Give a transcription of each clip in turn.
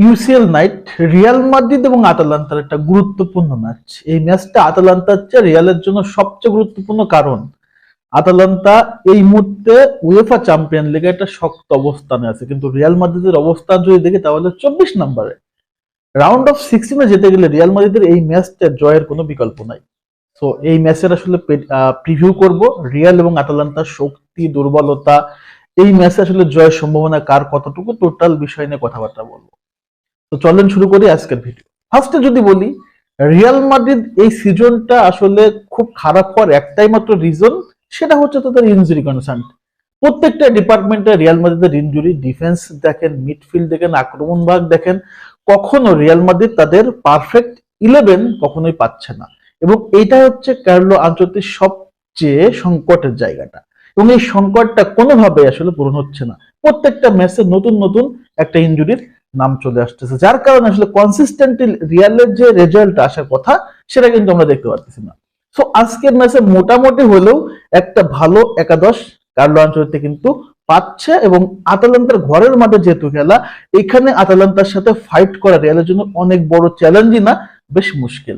UCL night Real Madrid এবং আতালান্তার একটা গুরুত্বপূর্ণ ম্যাচ এই ম্যাচটা আতালান্তার চেয়ে রিয়ালের জন্য সবচেয়ে গুরুত্বপূর্ণ কারণ আতালান্তা এই মুহূর্তে উয়েফা চ্যাম্পিয়ন লিগে একটা শক্ত অবস্থানে আছে। কিন্তু রিয়াল মাদ্রিদের অবস্থান যদি দেখি, তাহলে চব্বিশ নম্বরে। রাউন্ড অফ সিক্সটিনে যেতে গেলে রিয়াল মাদ্রিদের এই ম্যাচটা জয়ের কোনো বিকল্প নাই। তো এই ম্যাচের আসলে প্রিভিউ করব। রিয়াল এবং আতালান্তার শক্তি, দুর্বলতা, এই ম্যাচে আসলে জয়ের সম্ভাবনা কার কতটুকু টোটাল বিষয় নিয়ে কথাবার্তা বলব। তো চলেন শুরু করি আজকের ভিডিও ফার্স্টে যদি বলি রিয়াল মাদ্রিদ এই সিজনটা আসলে খুব খারাপ হওয়ার একটাই মাত্র রিজন সেটা হচ্ছে তাদের ইনজুরি কনসার্ন প্রত্যেকটা ডিপার্টমেন্টে রিয়াল মাদ্রিদের ইনজুরি ডিফেন্স দেখেন মিডফিল্ড দেখেন, আক্রমণ ভাগ দেখেন, কখনো রিয়াল মাদ্রিদ তাদের পারফেক্ট ইলেভেন কখনোই পাচ্ছে না। এবং এইটা হচ্ছে কার্লো আঞ্চলিক সবচেয়ে সংকটের জায়গাটা। এবং এই সংকটটা কোনোভাবে আসলে পূরণ হচ্ছে না। প্রত্যেকটা ম্যাচে নতুন নতুন একটা ইনজুরির নাম চলে আসতেছে। যার কারণে আসলে কনসিস্টেন্টলি রিয়ালের যে রেজাল্ট আসার কথা, সেটা কিন্তু আমরা দেখতে পারতেছি না। সো আজকের ম্যাচে মোটামুটি হলেও একটা ভালো একাদশ কার্লো আঞ্চলিকতে কিন্তু পাচ্ছে এবং আতালান্তার ঘরের মাঠে যেহেতু খেলা, এখানে আতালান্তার সাথে ফাইট করা রিয়ালের জন্য অনেক বড় চ্যালেঞ্জই না, বেশ মুশকিল।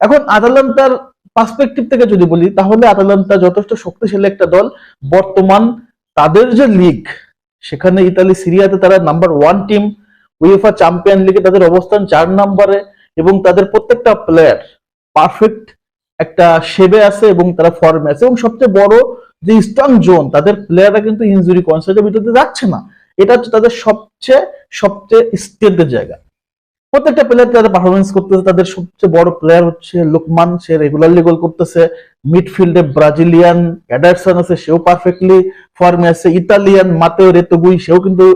এখন আতালান্তার পার্সপেক্টিভ থেকে যদি বলি, তাহলে আতালান্তা যথেষ্ট শক্তিশালী একটা দল। বর্তমান তাদের যে লিগ সেখানে ইতালি সিরিয়াতে তারা number one team UEFA champion লিগে তাদের অবস্থান চার নম্বরে এবং তাদের প্রত্যেকটা প্লেয়ার পারফেক্ট একটা সেবে আছে এবং তারা ফর্মে আছে। এবং সবচেয়ে বড় যে স্ট্রং জোন তাদের প্লেয়াররা কিন্তু ইনজুরি কনসার্টের ভিতরে যাচ্ছে না। এটা হচ্ছে তাদের সবচেয়ে সবচেয়ে স্টেটের জায়গা। প্রত্যেকটা প্লেয়ার তাদের পারফরমেন্স করতেছে। তাদের সবচেয়ে বড় প্লেয়ার হচ্ছে লোকমান, সে রেগুলারলি গোল করতেছে। মিডফিল্ডে ব্রাজিলিয়ান অ্যাডারসন আছে, সেও পারফেক্টলি ফর্মে আছে। ইতালিয়ান মাতেও রেতগুই সেও কিন্তু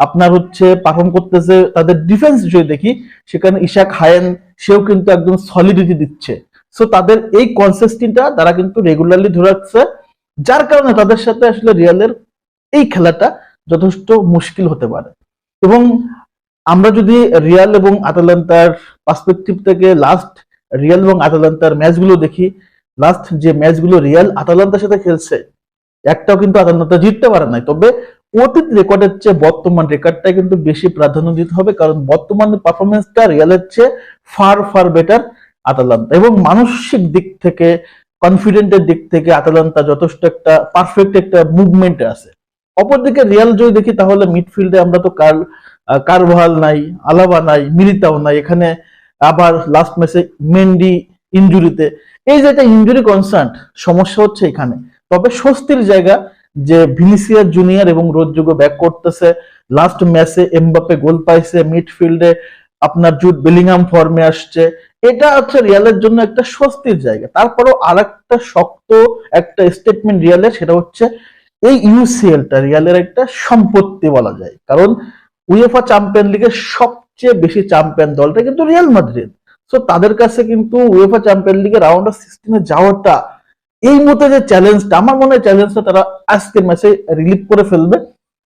আপনার হচ্ছে পারফর্ম করতেছে তাদের ডিফেন্স যদি দেখি, সেখানে ইশাক হায়েন, সেও কিন্তু একদম সলিডিটি দিচ্ছে। সো তাদের এই কনসিস্টেন্টটা তারা কিন্তু রেগুলারলি ধরে রাখছে। যার কারণে তাদের সাথে আসলে রিয়ালের এই খেলাটা যথেষ্ট মুশকিল হতে পারে। এবং আমরা যদি রিয়াল এবং আতালান্তার পার্সপেক্টিভ থেকে লাস্ট রিয়াল এবং আতালান্তার ম্যাচগুলো দেখি লাস্ট যে ম্যাচগুলো রিয়াল আতালান্তার সাথে খেলছে, একটাও কিন্তু আতালান্তা জিততে পারে নাই। তবে অতীত রেকর্ডের চেয়ে বর্তমান রেকর্ডটা কিন্তু বেশি প্রাধান্য দিতে হবে, কারণ বর্তমান পারফরমেন্সটা রিয়ালের চেয়ে ফার ফার বেটার আতালান্তা এবং মানসিক দিক থেকে কনফিডেন্টের দিক থেকে আতালান্তা যথেষ্ট একটা পারফেক্ট একটা মুভমেন্টে আছে। অপরদিকে রিয়াল যদি দেখি, তাহলে মিডফিল্ডে আমরা তো কার কারভাল নাই, আলাবা নাই, মিলিতাও নাই, এখানে আবার লাস্ট ম্যাচে মেন্ডি ইনজুরিতে এই যে একটা ইনজুরি কনসার্ন সমস্যা হচ্ছে এখানে। তবে স্বস্তির জায়গা যে ভিনিসিয়ার জুনিয়র এবং রোদ্রুগো ব্যাক করতেছে। লাস্ট ম্যাচে এমবাপে গোল পাইছে মিডফিল্ডে আপনার জুট বেলিংহাম ফর্মে আসছে। এটা হচ্ছে রিয়ালের জন্য একটা স্বস্তির জায়গা। তারপরেও আর একটা শক্ত একটা স্টেটমেন্ট রিয়ালের, সেটা হচ্ছে এই ইউসিএলটা রিয়ালের একটা সম্পত্তি বলা যায়। কারণ উয়েফা চ্যাম্পিয়ন লিগের সবচেয়ে বেশি চ্যাম্পিয়ন দলটা কিন্তু রিয়াল মাদ্রিদ। সো তাদের কাছে কিন্তু উয়েফা চ্যাম্পিয়ন লিগের রাউন্ড অফ সিক্সটিনে যাওয়াটা এই মুহূর্তে যে চ্যালেঞ্জটা আমার মনে হয় চ্যালেঞ্জটা তারা আজকের ম্যাচে রিলিভ করে ফেলবে।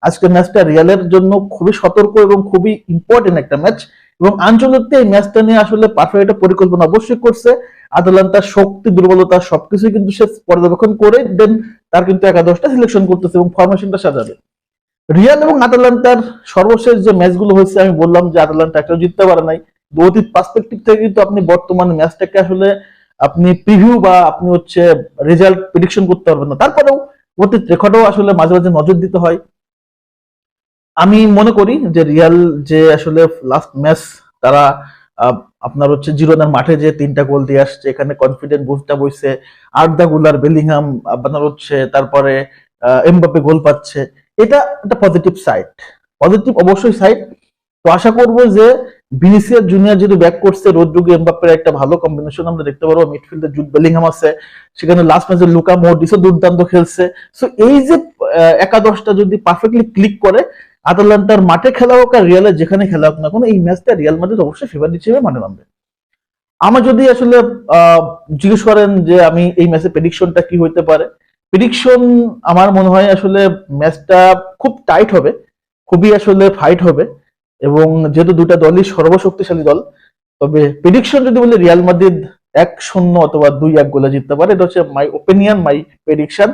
আজকের ম্যাচটা রিয়ালের জন্য খুবই সতর্ক এবং খুবই ইম্পর্টেন্ট একটা ম্যাচ এবং আঞ্চলিকতে এই ম্যাচটা নিয়ে আসলে পারফেক্ট একটা পরিকল্পনা অবশ্যই করছে। আদালান্তার শক্তি, দুর্বলতা সবকিছু কিন্তু সে পর্যবেক্ষণ করে দেন তার কিন্তু একাদশটা সিলেকশন করতেছে এবং ফরমেশনটা সাজাবে। রিয়াল এবং আটালান্টার সর্বশেষ যে ম্যাচগুলো হয়েছে, আমি বললাম যে আটালান্টা একটা জিততে পারে নাই। অতীত পার্সপেক্টিভ থেকে কিন্তু আপনি বর্তমান ম্যাচটাকে আসলে আপনি প্রিভিউ বা আপনি হচ্ছে রেজাল্ট প্রেডিকশন করতে পারবেন না। তারপরেও অতীত রেকর্ডও আসলে মাঝে মাঝে নজর দিতে হয়। আমি মনে করি যে রিয়াল যে আসলে লাস্ট ম্যাচ তারা আপনার হচ্ছে জিরোনার মাঠে যে তিনটা গোল দিয়ে আসছে, এখানে কনফিডেন্ট বুস্টটা বইছে, আর্দা গুলার বেলিংহাম, আপনার হচ্ছে তারপরে এমবাপে গোল পাচ্ছে, এটা একটা পজিটিভ সাইড পজিটিভ অবশ্যই সাইড তো আশা করব যে ভিনিসিয়াস জুনিয়র যদি ব্যাক করছে রোদ্রুগি এমবাপ্পের একটা ভালো কম্বিনেশন আমরা দেখতে পারব। মিডফিল্ডে জুট বেলিংহাম আছে, সেখানে লাস্ট ম্যাচে লুকা মোডিসও দুর্দান্ত খেলছে। সো এই যে একাদশটা যদি পারফেক্টলি ক্লিক করে আতালান্তার মাঠে খেলা হোক আর রিয়ালের যেখানে খেলা হোক না কোনো, এই ম্যাচটা রিয়াল মাদ্রিদ অবশ্যই ফেভারিট হিসেবে মানে নামবে আমার যদি আসলে জিজ্ঞেস করেন যে আমি এই ম্যাচের প্রেডিকশনটা কি হইতে পারে? প্রেডিকশন আমার মনে হয় আসলে ম্যাচটা খুব টাইট হবে, খুবই আসলে ফাইট হবে। এবং যেহেতু দুটা দলই সর্বশক্তিশালী দল, তবে প্রেডিকশন যদি বলি রিয়াল মাদ্রিদ এক শূন্য অথবা দুই এক গোলে জিততে পারে, এটা হচ্ছে মাই ওপিনিয়ন মাই প্রেডিকশন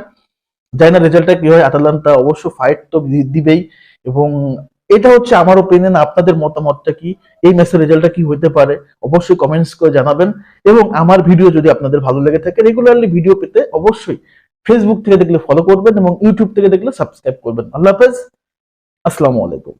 জানি না রেজাল্টটা কি হয় আটালান্তা অবশ্য ফাইট তো দিবেই। এবং এটা হচ্ছে আমার ওপিনিয়ন আপনাদের মতামতটা কি? এই ম্যাচের রেজাল্টটা কি হতে পারে? অবশ্যই কমেন্টস করে জানাবেন। এবং আমার ভিডিও যদি আপনাদের ভালো লেগে থাকে রেগুলারলি ভিডিও পেতে অবশ্যই ফেসবুক থেকে দেখলে ফলো করবেন এবং ইউটিউব থেকে দেখলে সাবস্ক্রাইব করবেন। আল্লাহ হাফেজ। আসসালামু আলাইকুম।